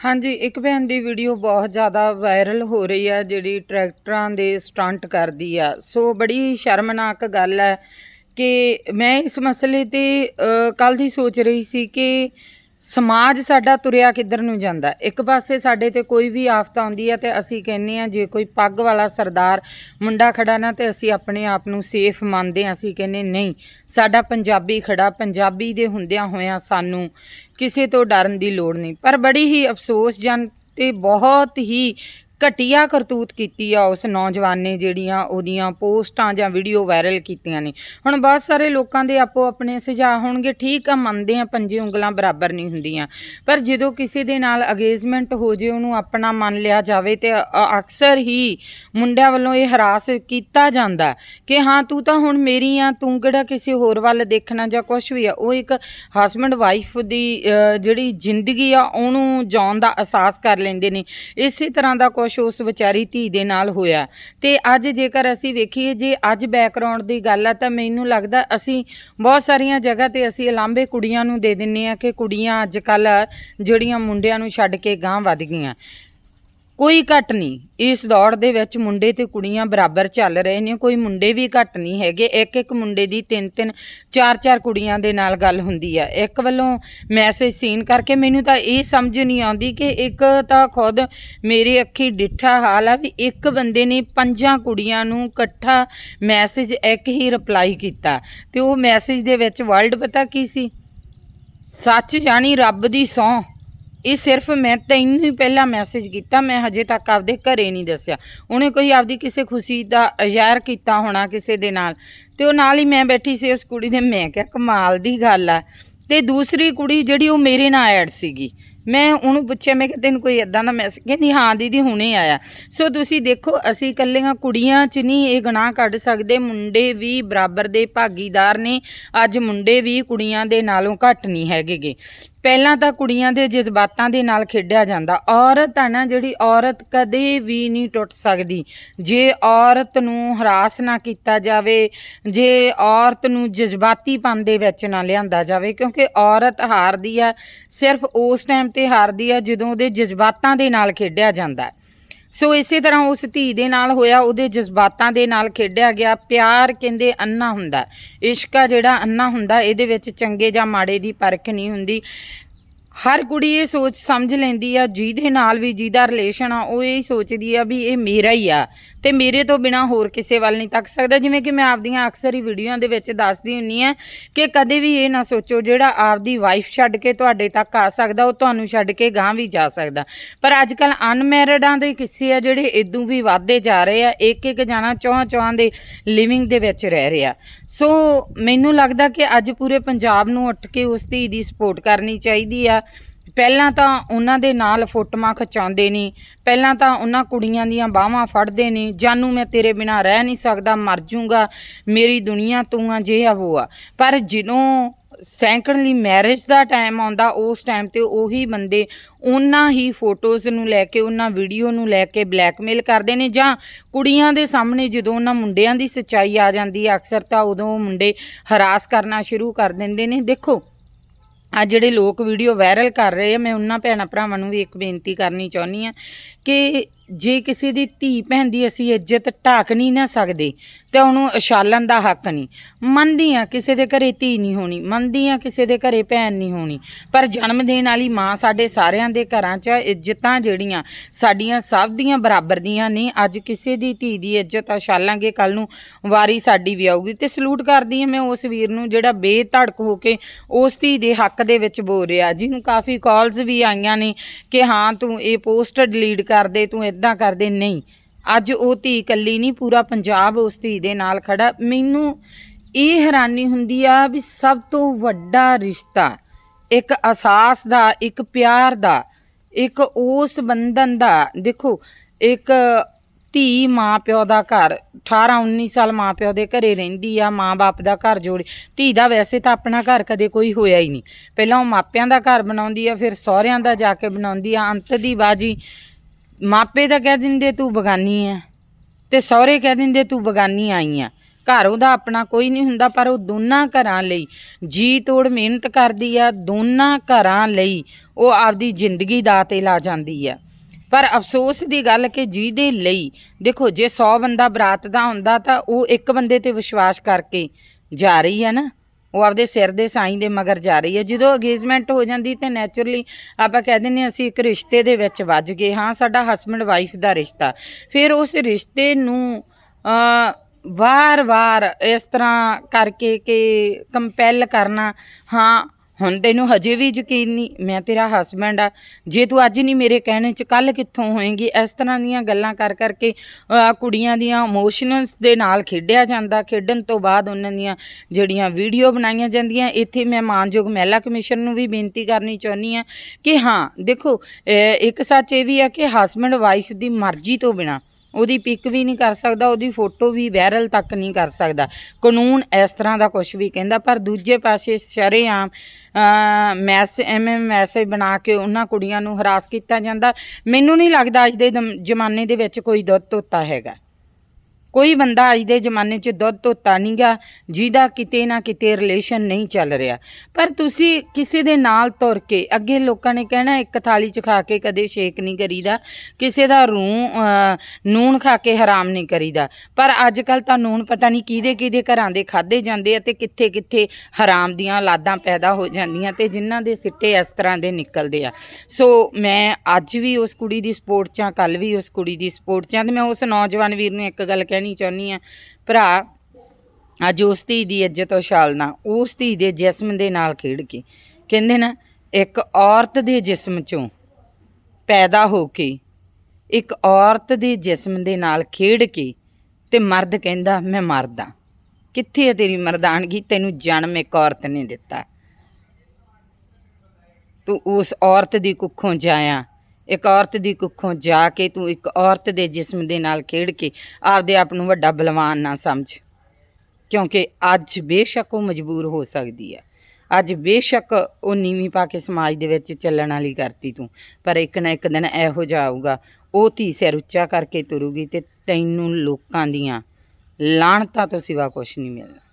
ਹਾਂਜੀ, ਇੱਕ ਭੈਣ ਦੀ ਵੀਡੀਓ ਬਹੁਤ ਜ਼ਿਆਦਾ ਵਾਇਰਲ ਹੋ ਰਹੀ ਹੈ, ਜਿਹੜੀ ਟਰੈਕਟਰਾਂ ਦੇ ਸਟੰਟ ਕਰਦੀ ਆ। ਸੋ ਬੜੀ ਸ਼ਰਮਨਾਕ ਗੱਲ ਹੈ ਕਿ ਮੈਂ ਇਸ ਮਸਲੇ ਤੇ ਕੱਲ ਦੀ ਸੋਚ ਰਹੀ ਸੀ ਕਿ ਸਮਾਜ ਸਾਡਾ ਤੁਰਿਆ ਕਿੱਧਰ ਨੂੰ ਜਾਂਦਾ? ਇੱਕ ਪਾਸੇ ਸਾਡੇ ਤੇ ਕੋਈ ਵੀ ਆਫਤ ਆਉਂਦੀ ਹੈ ਤੇ ਅਸੀਂ ਕਹਿੰਨੇ ਆ, ਜੇ ਕੋਈ ਪੱਗ ਵਾਲਾ ਸਰਦਾਰ ਮੁੰਡਾ ਖੜਾ ਨਾ, ਤੇ ਅਸੀਂ ਆਪਣੇ ਆਪ ਨੂੰ ਸੇਫ ਮੰਨਦੇ ਹਾਂ ਅਸੀਂ ਕਹਿੰਨੇ ਨਹੀਂ, ਸਾਡਾ ਪੰਜਾਬੀ ਖੜਾ, ਪੰਜਾਬੀ ਦੇ ਹੁੰਦਿਆਂ ਹੋਇਆਂ ਸਾਨੂੰ ਕਿਸੇ ਤੋਂ ਡਰਨ ਦੀ ਲੋੜ ਨਹੀਂ। ਪਰ ਬੜੀ ਹੀ ਅਫਸੋਸਜਨਕ ਤੇ ਬਹੁਤ ਹੀ ਘਟੀਆ ਕਰਤੂਤ ਕੀਤੀ ਆ ਉਸ ਨੌਜਵਾਨ ਨੇ ਜਿਹੜੀਆਂ ਉਹਦੀਆਂ ਪੋਸਟਾਂ ਜਾਂ ਵੀਡੀਓ ਵਾਇਰਲ ਕੀਤੀਆਂ ਨੇ। ਹੁਣ ਬਹੁਤ ਸਾਰੇ ਲੋਕਾਂ ਦੇ ਆਪੋ ਆਪਣੇ ਸੁਝਾਅ ਹੋਣਗੇ, ਠੀਕ ਆ, ਮੰਨਦੇ ਆ, ਪੰਜੇ ਉਂਗਲਾਂ ਬਰਾਬਰ ਨਹੀਂ ਹੁੰਦੀਆਂ। ਪਰ ਜਦੋਂ ਕਿਸੇ ਦੇ ਨਾਲ ਅਗੇਜਮੈਂਟ ਹੋ ਜੇ, ਉਹਨੂੰ ਆਪਣਾ ਮੰਨ ਲਿਆ ਜਾਵੇ ਤੇ ਅਕਸਰ ਹੀ ਮੁੰਡਿਆਂ ਵੱਲੋਂ ਇਹ ਹਰਾਸ ਕੀਤਾ ਜਾਂਦਾ ਕਿ ਹਾਂ, ਤੂੰ ਤਾਂ ਹੁਣ ਮੇਰੀ ਆ, ਤੂੰ ਕਿਹੜਾ ਕਿਸੇ ਹੋਰ ਵੱਲ ਦੇਖਣਾ ਜਾਂ ਕੁਝ ਵੀ ਆ। ਉਹ ਇੱਕ ਹਸਬੰਡ ਵਾਈਫ ਦੀ ਜਿਹੜੀ ਜ਼ਿੰਦਗੀ ਆ, ਉਹਨੂੰ ਜਾਣ ਦਾ ਅਹਿਸਾਸ ਕਰ ਲੈਂਦੇ ਨੇ। ਇਸੇ ਤਰ੍ਹਾਂ ਦਾ ਕੁਝ ਉਸ ਵਿਚਾਰੀ ਧੀ ਦੇ ਨਾਲ ਹੋਇਆ। ਤੇ ਅੱਜ ਜੇਕਰ ਅਸੀਂ ਵੇਖੀਏ, ਜੇ ਅੱਜ ਬੈਕਗ੍ਰਾਉਂਡ ਦੀ ਗੱਲ ਆ, ਤਾਂ ਮੈਨੂੰ ਲੱਗਦਾ ਅਸੀਂ ਬਹੁਤ ਸਾਰੀਆਂ ਜਗ੍ਹਾ ਤੇ ਅਸੀਂ ਅਲਾਂਭੇ ਕੁੜੀਆਂ ਨੂੰ ਦੇ ਦਿੰਨੇ ਆ ਕਿ ਕੁੜੀਆਂ ਅੱਜ ਕੱਲ ਜਿਹੜੀਆਂ ਮੁੰਡਿਆਂ ਨੂੰ ਛੱਡ ਕੇ ਗਾਂਹ ਵੱਧ ਗਈਆਂ। ਕੋਈ ਘਟ ਨਹੀਂ। ਇਸ ਦੌੜ ਦੇ ਵਿੱਚ ਮੁੰਡੇ ਤੇ ਕੁੜੀਆਂ ਬਰਾਬਰ ਚੱਲ ਰਹੇ ਨੇ। ਕੋਈ ਮੁੰਡੇ ਵੀ ਘਟ ਨਹੀਂ ਹੈਗੇ। ਇੱਕ ਇੱਕ ਮੁੰਡੇ ਦੀ ਤਿੰਨ ਤਿੰਨ, ਚਾਰ ਚਾਰ ਕੁੜੀਆਂ ਦੇ ਨਾਲ ਗੱਲ ਹੁੰਦੀ ਆ। ਇੱਕ ਵੱਲੋਂ ਮੈਸੇਜ ਸੀਨ ਕਰਕੇ ਮੈਨੂੰ ਤਾਂ ਇਹ ਸਮਝ ਨਹੀਂ ਆਉਂਦੀ ਕਿ ਇੱਕ ਤਾਂ ਖੁਦ ਮੇਰੇ ਅੱਖੀ ਡਿੱਠਾ ਹਾਲ ਆ ਵੀ ਇੱਕ ਬੰਦੇ ਨੇ ਪੰਜਾਂ ਕੁੜੀਆਂ ਨੂੰ ਇਕੱਠਾ ਮੈਸੇਜ ਇੱਕ ਹੀ ਰਿਪਲਾਈ ਕੀਤਾ। ਤੇ ਉਹ ਮੈਸੇਜ ਦੇ ਵਿੱਚ ਵਰਲਡ ਪਤਾ ਕੀ ਸੀ? ਸੱਚ ਜਾਣੀ ਰੱਬ ਦੀ ਸਹੁੰ। ਇਹ ਸਿਰਫ ਮੈਂ ਤੈਨੂੰ ਹੀ ਪਹਿਲਾਂ ਮੈਸੇਜ ਕੀਤਾ, ਮੈਂ ਹਜੇ ਤੱਕ ਆਪਦੇ ਘਰੇ ਨਹੀਂ ਦੱਸਿਆ। ਉਹਨੇ ਕੋਈ ਆਪਦੀ ਕਿਸੇ ਖੁਸ਼ੀ ਦਾ ਜ਼ਾਹਿਰ ਕੀਤਾ ਹੋਣਾ ਕਿਸੇ ਦੇ ਨਾਲ। ਤੇ ਉਹ ਨਾਲ ਹੀ ਮੈਂ ਬੈਠੀ ਸੀ, ਉਸ ਕੁੜੀ ਦੇ ਮੈਂ ਕਿਹਾ ਕਮਾਲ ਦੀ ਗੱਲ ਆ। ਤੇ ਦੂਸਰੀ ਕੁੜੀ ਜਿਹੜੀ ਉਹ ਮੇਰੇ ਨਾਲ ਐਡ ਸੀਗੀ। ਮੈਂ ਉਹਨੂੰ ਪੁੱਛਿਆ, ਮੈਂ ਕਿ ਤੈਨੂੰ ਕੋਈ ਇਦਾਂ ਦਾ ਮੈਸੇਜ ਕਹਿੰਦੀ ਹਾਂ ਦੀਦੀ ਹੁਣੇ ਆਇਆ। ਸੋ ਤੁਸੀਂ ਦੇਖੋ, ਅਸੀਂ ਇਕੱਲੀਆਂ ਕੁੜੀਆਂ 'ਚ ਨਹੀਂ ਇਹ ਗੁਨਾਹ ਕੱਢ ਸਕਦੇ, ਮੁੰਡੇ ਵੀ ਬਰਾਬਰ ਦੇ ਭਾਗੀਦਾਰ ਨੇ, ਅੱਜ ਮੁੰਡੇ ਵੀ ਕੁੜੀਆਂ ਦੇ ਨਾਲੋਂ ਘੱਟ ਨਹੀਂ ਹੈਗੇਗੇ। ਪਹਿਲਾਂ ਤਾਂ ਕੁੜੀਆਂ ਦੇ ਜਜ਼ਬਾਤਾਂ ਦੇ ਨਾਲ ਖੇਡਿਆ ਜਾਂਦਾ। ਔਰਤ ਆ ਨਾ ਜਿਹੜੀ, ਔਰਤ ਕਦੇ ਵੀ ਨਹੀਂ ਟੁੱਟ ਸਕਦੀ। ਜੇ ਔਰਤ ਨੂੰ ਹਰਾਸ ਨਾ ਕੀਤਾ ਜਾਵੇ, ਜੇ ਔਰਤ ਨੂੰ ਜਜ਼ਬਾਤੀਪਨ ਦੇ ਵਿੱਚ ਨਾ ਲਿਆਂਦਾ ਜਾਵੇ, ਕਿਉਂਕਿ ਔਰਤ ਹਾਰਦੀ ਆ, ਸਿਰਫ ਉਸ ਟਾਈਮ ਤੇ ਹਾਰਦੀ ਆ, ਜਦੋਂ ਉਹਦੇ ਜਜ਼ਬਾਤਾਂ ਦੇ ਨਾਲ ਖੇਡਿਆ ਜਾਂਦਾ ਹੈ। ਸੋ ਇਸੇ ਤਰ੍ਹਾਂ ਉਸ ਧੀ ਦੇ ਨਾਲ ਹੋਇਆ, ਉਹਦੇ ਜਜ਼ਬਾਤਾਂ ਦੇ ਨਾਲ ਖੇਡਿਆ ਗਿਆ। ਪਿਆਰ ਕਹਿੰਦੇ ਅੰਨਾ ਹੁੰਦਾ ਇਸ਼ਕ ਆ ਜਿਹੜਾ ਅੰਨਾ ਹੁੰਦਾ, ਇਹਦੇ ਵਿੱਚ ਚੰਗੇ ਜਾਂ ਮਾੜੇ ਦੀ ਪਰਖ ਨਹੀਂ ਹੁੰਦੀ। ਹਰ ਕੁੜੀ ਇਹ ਸੋਚ ਸਮਝ ਲੈਂਦੀ ਆ, ਜਿਹਦੇ ਨਾਲ ਵੀ ਜਿਹਦਾ ਰਿਲੇਸ਼ਨ ਆ, ਉਹ ਇਹ ਸੋਚਦੀ ਆ ਵੀ ਇਹ ਮੇਰਾ ਹੀ ਆ। ਤੇ ਮੇਰੇ ਤੋਂ ਬਿਨਾ ਹੋਰ ਕਿਸੇ ਵੱਲ ਨਹੀਂ ਤੱਕ ਸਕਦਾ। ਜਿਵੇਂ ਕਿ ਮੈਂ ਆਪਦੀਆਂ ਅਕਸਰ ਹੀ ਵੀਡੀਓਆਂ ਦੇ ਵਿੱਚ ਦੱਸਦੀ ਹੁੰਨੀ ਆ ਕਿ ਕਦੇ ਵੀ ਇਹ ਨਾ ਸੋਚੋ, ਜਿਹੜਾ ਆਪਦੀ ਵਾਈਫ ਛੱਡ ਕੇ ਤੁਹਾਡੇ ਤੱਕ ਆ ਸਕਦਾ, ਉਹ ਤੁਹਾਨੂੰ ਛੱਡ ਕੇ ਗਾਂ ਵੀ ਜਾ ਸਕਦਾ। ਪਰ ਅੱਜ ਕੱਲ ਅਨਮੈਰਿਡਾਂ ਦੇ ਕਿੱਸੇ ਆ ਜਿਹੜੇ ਇਦੋਂ ਵੀ ਵੱਧਦੇ ਜਾ ਰਹੇ ਆ ਇੱਕ ਇੱਕ ਜਾਣਾ ਚੌਹਾਂ ਚੌਹਾਂ ਦੇ ਲਿਵਿੰਗ ਦੇ ਵਿੱਚ ਰਹਿ ਰਿਹਾ ਸੋ ਮੈਨੂੰ ਲੱਗਦਾ ਕਿ ਅੱਜ ਪੂਰੇ ਪੰਜਾਬ ਨੂੰ ਉੱਠ ਕੇ ਉਸ ਧੀ ਦੀ ਸਪੋਰਟ ਕਰਨੀ ਚਾਹੀਦੀ ਆ। ਪਹਿਲਾਂ ਤਾਂ ਉਹਨਾਂ ਦੇ ਨਾਲ ਫੋਟੋਆਂ ਖਿਚਾਉਂਦੇ ਨੇ, ਪਹਿਲਾਂ ਤਾਂ ਉਹਨਾਂ ਕੁੜੀਆਂ ਦੀਆਂ ਬਾਹਾਂ ਫੜਦੇ ਨੇ, ਜਾਨੂ ਮੈਂ ਤੇਰੇ ਬਿਨਾ ਰਹਿ ਨਹੀਂ ਸਕਦਾ, ਮਰ ਜੂੰਗਾ, ਮੇਰੀ ਦੁਨੀਆ ਤੂੰ ਆ, ਜੇ ਆ ਉਹ ਆ। ਪਰ ਜਦੋਂ ਸੈਂਕੜਲੀ ਮੈਰਿਜ ਦਾ ਟਾਈਮ ਆਉਂਦਾ, ਉਸ ਟਾਈਮ ਤੇ ਉਹੀ ਬੰਦੇ ਉਹਨਾਂ ਹੀ ਫੋਟੋਜ਼ ਨੂੰ ਲੈ ਕੇ, ਉਹਨਾਂ ਵੀਡੀਓ ਨੂੰ ਲੈ ਕੇ ਬਲੈਕਮੇਲ ਕਰਦੇ ਨੇ, ਜਾਂ ਕੁੜੀਆਂ ਦੇ ਸਾਹਮਣੇ ਜਦੋਂ ਉਹਨਾਂ ਮੁੰਡਿਆਂ ਦੀ ਸੱਚਾਈ ਆ ਜਾਂਦੀ ਹੈ ਅਕਸਰ ਤਾਂ ਉਦੋਂ ਉਹ ਮੁੰਡੇ ਹਰਾਸ ਕਰਨਾ ਸ਼ੁਰੂ ਕਰ ਦਿੰਦੇ ਨੇ। ਦੇਖੋ ਆ ਜਿਹੜੇ ਲੋਕ ਵੀਡੀਓ ਵਾਇਰਲ ਕਰ ਰਹੇ ਆ, ਮੈਂ ਉਹਨਾਂ ਭੈਣਾਂ ਭਰਾਵਾਂ ਨੂੰ ਵੀ ਇੱਕ ਬੇਨਤੀ ਕਰਨੀ ਚਾਹੁੰਦੀ ਆ ਕਿ ਜੇ ਕਿਸੇ ਦੀ ਧੀ ਭੈਣ ਦੀ ਅਸੀਂ ਇੱਜ਼ਤ ਢਾਕ ਨਹੀਂ ਨਾ ਸਕਦੇ, ਤੇ ਉਹਨੂੰ ਉਛਾਲਣ ਦਾ ਹੱਕ ਨਹੀਂ। ਮੰਨਦੀ ਆ ਕਿਸੇ ਦੇ ਘਰੇ ਧੀ ਨਹੀਂ ਹੋਣੀ ਮੰਨਦੀ ਆ ਕਿਸੇ ਦੇ ਘਰੇ ਭੈਣ ਨਹੀਂ ਹੋਣੀ। ਪਰ ਜਨਮ ਦੇਣ ਵਾਲੀ ਮਾਂ ਸਾਡੇ ਸਾਰਿਆਂ ਦੇ ਘਰਾਂ 'ਚ ਇੱਜ਼ਤਾਂ ਜਿਹੜੀਆਂ ਸਾਡੀਆਂ ਸਭ ਦੀਆਂ ਬਰਾਬਰ ਦੀਆਂ ਨੇ, ਅੱਜ ਕਿਸੇ ਦੀ ਧੀ ਦੀ ਇੱਜ਼ਤ ਉਛਾਲਾਂਗੇ ਕੱਲ ਨੂੰ ਵਾਰੀ ਸਾਡੀ ਵੀ ਆਊਗੀ। ਤੇ ਸਲੂਟ ਕਰਦੀ ਆ ਮੈਂ ਉਸ ਵੀਰ ਨੂੰ ਜਿਹੜਾ ਬੇਧੜਕ ਹੋ ਕੇ ਉਸ ਧੀ ਦੇ ਹੱਕ ਦੇ ਵਿੱਚ ਬੋਲ ਰਿਹਾ। ਜਿਹਨੂੰ ਕਾਫੀ ਕਾਲਸ ਵੀ ਆਈਆਂ ਨੇ ਕਿ ਹਾਂ ਤੂੰ ਇਹ ਪੋਸਟ ਡਿਲੀਟ ਕਰ ਦੇ, ਤੂੰ ਇਦਾਂ ਕਰਦੇ? ਨਹੀਂ। ਅੱਜ ਉਹ ਧੀ ਇਕੱਲੀ ਨਹੀਂ, ਪੂਰਾ ਪੰਜਾਬ ਉਸ ਧੀ ਦੇ ਨਾਲ ਖੜਾ। ਮੈਨੂੰ ਇਹ ਹੈਰਾਨੀ ਹੁੰਦੀ ਆ ਵੀ ਸਭ ਤੋਂ ਵੱਡਾ ਰਿਸ਼ਤਾ ਇੱਕ ਅਸਾਸ ਦਾ, ਇੱਕ ਪਿਆਰ ਦਾ, ਇੱਕ ਉਸ ਬੰਧਨ ਦਾ। ਦੇਖੋ, ਇੱਕ ਧੀ ਮਾਂ ਪਿਓ ਦਾ ਘਰ 18 19 ਸਾਲ ਮਾਂ ਪਿਓ ਦੇ ਘਰੇ ਰਹਿੰਦੀ ਆ ਮਾਂ ਬਾਪ ਦਾ ਘਰ ਜੋੜੀ। ਧੀ ਦਾ ਵੈਸੇ ਤਾਂ ਆਪਣਾ ਘਰ ਕਦੇ ਕੋਈ ਹੋਇਆ ਹੀ ਨਹੀਂ। ਪਹਿਲਾਂ ਉਹ ਮਾਪਿਆਂ ਦਾ ਘਰ ਬਣਾਉਂਦੀ ਆ, ਫਿਰ ਸਹੁਰਿਆਂ ਦਾ ਜਾ ਕੇ ਬਣਾਉਂਦੀ ਆ। ਅੰਤ ਦੀ ਬਾਜੀ ਮਾਪੇ ਤਾਂ ਕਹਿ ਦਿੰਦੇ, ਤੂੰ ਬਗਾਨੀ ਆ ਤੇ ਸਹੁਰੇ ਕਹਿ ਦਿੰਦੇ, ਤੂੰ ਬਗਾਨੀ ਆਈ ਆ ਘਰ ਉਹਦਾ ਆਪਣਾ ਕੋਈ ਨਹੀਂ ਹੁੰਦਾ, ਪਰ ਉਹ ਦੋਨਾਂ ਘਰਾਂ ਲਈ ਜੀ ਤੋੜ ਮਿਹਨਤ ਕਰਦੀ ਆ, ਦੋਨਾਂ ਘਰਾਂ ਲਈ ਉਹ ਆਪਦੀ ਜ਼ਿੰਦਗੀ ਦਾ ਤੇ ਲਾ ਜਾਂਦੀ ਆ। ਪਰ ਅਫਸੋਸ ਦੀ ਗੱਲ ਕਿ ਜਿਹਦੇ ਲਈ, ਦੇਖੋ, ਜੇ 100 ਬੰਦਾ ਬਰਾਤ ਦਾ ਹੁੰਦਾ ਤਾਂ ਉਹ ਇੱਕ ਬੰਦੇ ਤੇ ਵਿਸ਼ਵਾਸ ਕਰਕੇ ਜਾ ਰਹੀ ਹੈ ਨਾ। ਉਹ ਆਪਦੇ ਸਿਰ ਦੇ ਸਾਈਂ ਦੇ ਮਗਰ ਜਾ ਰਹੀ ਹੈ। ਜਦੋਂ ਅਗੇਜਮੈਂਟ ਹੋ ਜਾਂਦੀ ਤੇ ਨੇਚਰਲੀ ਆਪਾਂ ਕਹਿ ਦਿੰਦੇ ਅਸੀਂ ਇੱਕ ਰਿਸ਼ਤੇ ਦੇ ਵਿੱਚ ਵੱਜ ਗਏ। ਹਾਂ, ਸਾਡਾ ਹਸਬੰਡ ਵਾਈਫ ਦਾ ਰਿਸ਼ਤਾ। ਫਿਰ ਉਸ ਰਿਸ਼ਤੇ ਨੂੰ ਵਾਰ-ਵਾਰ ਇਸ ਤਰ੍ਹਾਂ ਕਰਕੇ ਕਿ ਕੰਪੈਲ ਕਰਨਾ, ਹਾਂ ਹੁਣ ਤੈਨੂੰ ਹਜੇ ਵੀ ਯਕੀਨ ਨਹੀਂ, ਮੈਂ ਤੇਰਾ ਹਸਬੈਂਡ ਆ। ਜੇ ਤੂੰ ਅੱਜ ਨਹੀਂ ਮੇਰੇ ਕਹਿਣੇ 'ਚ ਕੱਲ ਕਿੱਥੋਂ ਹੋਏਗੀ? ਇਸ ਤਰ੍ਹਾਂ ਦੀਆਂ ਗੱਲਾਂ ਕਰ ਕਰਕੇ ਕੁੜੀਆਂ ਦੀਆਂ ਇਮੋਸ਼ਨਸ ਦੇ ਨਾਲ ਖੇਡਿਆ ਜਾਂਦਾ। ਖੇਡਣ ਤੋਂ ਬਾਅਦ ਉਹਨਾਂ ਦੀਆਂ ਜਿਹੜੀਆਂ ਵੀਡੀਓ ਬਣਾਈਆਂ ਜਾਂਦੀਆਂ, ਇੱਥੇ ਮੈਂ ਮਾਨਯੋਗ ਮਹਿਲਾ ਕਮਿਸ਼ਨ ਨੂੰ ਵੀ ਬੇਨਤੀ ਕਰਨੀ ਚਾਹੁੰਦੀ ਆ ਕਿ ਹਾਂ, ਦੇਖੋ ਇੱਕ ਸੱਚ ਇਹ ਵੀ ਆ ਕਿ ਹਸਬੈਂਡ ਵਾਈਫ ਦੀ ਮਰਜ਼ੀ ਤੋਂ ਬਿਨਾ ਉਹਦੀ ਪਿਕ ਵੀ ਨਹੀਂ ਕਰ ਸਕਦਾ, ਉਹਦੀ ਫੋਟੋ ਵੀ ਵਾਇਰਲ ਤੱਕ ਨਹੀਂ ਕਰ ਸਕਦਾ। ਕਾਨੂੰਨ ਇਸ ਤਰ੍ਹਾਂ ਦਾ ਕੁਝ ਵੀ ਕਹਿੰਦਾ, ਪਰ ਦੂਜੇ ਪਾਸੇ ਸ਼ਰੇਆਮ ਮੈਸ, ਐਵੇਂ ਮੈਸੇਜ ਬਣਾ ਕੇ ਉਹਨਾਂ ਕੁੜੀਆਂ ਨੂੰ ਹਰਾਸ ਕੀਤਾ ਜਾਂਦਾ। ਮੈਨੂੰ ਨਹੀਂ ਲੱਗਦਾ ਅੱਜ ਦੇ ਦਮ- ਜ਼ਮਾਨੇ ਦੇ ਵਿੱਚ ਕੋਈ ਦੁੱਧ ਧੋਤਾ ਹੈਗਾ। ਕੋਈ ਬੰਦਾ ਅੱਜ ਦੇ ਜ਼ਮਾਨੇ 'ਚ ਦੁੱਧ ਧੋਤਾ ਨਹੀਂਗਾ ਜਿਹਦਾ ਕਿਤੇ ਨਾ ਕਿਤੇ ਰਿਲੇਸ਼ਨ ਨਹੀਂ ਚੱਲ ਰਿਹਾ। ਪਰ ਤੁਸੀਂ ਕਿਸੇ ਦੇ ਨਾਲ ਤੁਰ ਕੇ, ਅੱਗੇ ਲੋਕਾਂ ਨੇ ਕਹਿਣਾ, ਇੱਕ ਥਾਲੀ 'ਚ ਖਾ ਕੇ ਕਦੇ ਸ਼ੇਕ ਨਹੀਂ ਕਰੀਦਾ, ਕਿਸੇ ਦਾ ਰੂ ਨੂਣ ਖਾ ਕੇ ਹਰਾਮ ਨਹੀਂ ਕਰੀਦਾ। ਪਰ ਅੱਜ ਕੱਲ ਤਾਂ ਨੂਣ ਪਤਾ ਨਹੀਂ ਕਿਹਦੇ ਕਿਹਦੇ ਘਰਾਂ ਦੇ ਖਾਦੇ ਜਾਂਦੇ ਆ ਤੇ ਕਿੱਥੇ ਕਿੱਥੇ ਹਰਾਮ ਦੀਆਂ ਲਾਦਾਂ ਪੈਦਾ ਹੋ ਜਾਂਦੀਆਂ ਤੇ ਜਿਨ੍ਹਾਂ ਦੇ ਸਿੱਟੇ ਇਸ ਤਰ੍ਹਾਂ ਦੇ ਨਿਕਲਦੇ ਆ। ਸੋ ਮੈਂ ਅੱਜ ਵੀ ਉਸ ਕੁੜੀ ਦੀ ਸਪੋਰਟ 'ਚ ਆ ਕੱਲ ਵੀ ਉਸ ਕੁੜੀ ਦੀ ਸਪੋਰਟ 'ਚ ਆ ਤੇ ਮੈਂ ਉਸ ਨੌਜਵਾਨ ਵੀਰ ਨੂੰ ਇੱਕ ਗੱਲ ਕਹਿ ਕਹਿਣੀ ਚਾਹੁੰਦੀ ਆ ਭਰਾ, ਅੱਜ ਉਸ ਧੀ ਦੀ ਇੱਜ਼ਤ ਉਛਾਲਣਾ ਉਸ ਧੀ ਦੇ ਜਿਸਮ ਦੇ ਨਾਲ ਖੇਡ ਕੇ। ਕਹਿੰਦੇ ਨਾ, ਇੱਕ ਔਰਤ ਦੇ ਜਿਸਮ 'ਚੋਂ ਪੈਦਾ ਹੋ ਕੇ, ਇੱਕ ਔਰਤ ਦੇ ਜਿਸਮ ਦੇ ਨਾਲ ਖੇਡ ਕੇ ਤੇ ਮਰਦ ਕਹਿੰਦਾ, ਮੈਂ ਮਰਦਾ। ਕਿੱਥੇ ਹੈ ਤੇਰੀ ਮਰਦਾਨਗੀ? ਤੈਨੂੰ ਜਨਮ ਇੱਕ ਔਰਤ ਨੇ ਦਿੱਤਾ। ਤੂੰ ਉਸ ਔਰਤ ਦੀ ਕੁੱਖੋਂ ਜਾਇਆ ਇੱਕ ਔਰਤ ਦੀ ਕੁੱਖੋਂ ਜਾ ਕੇ ਤੂੰ ਇੱਕ ਔਰਤ ਦੇ ਜਿਸਮ ਦੇ ਨਾਲ ਖੇਡ ਕੇ ਆਪਦੇ ਆਪ ਨੂੰ ਵੱਡਾ ਬਲਵਾਨ ਨਾ ਸਮਝ। ਕਿਉਂਕਿ ਅੱਜ ਬੇਸ਼ੱਕ ਉਹ ਮਜਬੂਰ ਹੋ ਸਕਦੀ ਹੈ। ਅੱਜ ਬੇਸ਼ੱਕ ਉਹ ਨੀਵੀਂ ਪਾ ਕੇ ਸਮਾਜ ਦੇ ਵਿੱਚ ਚੱਲਣ ਵਾਲੀ ਕਰਤੀ ਤੂੰ। ਪਰ ਇੱਕ ਨਾ ਇੱਕ ਦਿਨ ਇਹੋ ਜਿਹਾ ਆਊਗਾ। ਉਹ ਧੀ ਸਿਰ ਉੱਚਾ ਕਰਕੇ ਤੁਰੂਗੀ ਤੇ ਤੈਨੂੰ ਲੋਕਾਂ ਦੀਆਂ ਲਾਣਤਾਂ ਤੋਂ ਸਿਵਾ ਕੁਝ ਨਹੀਂ ਮਿਲਣਾ।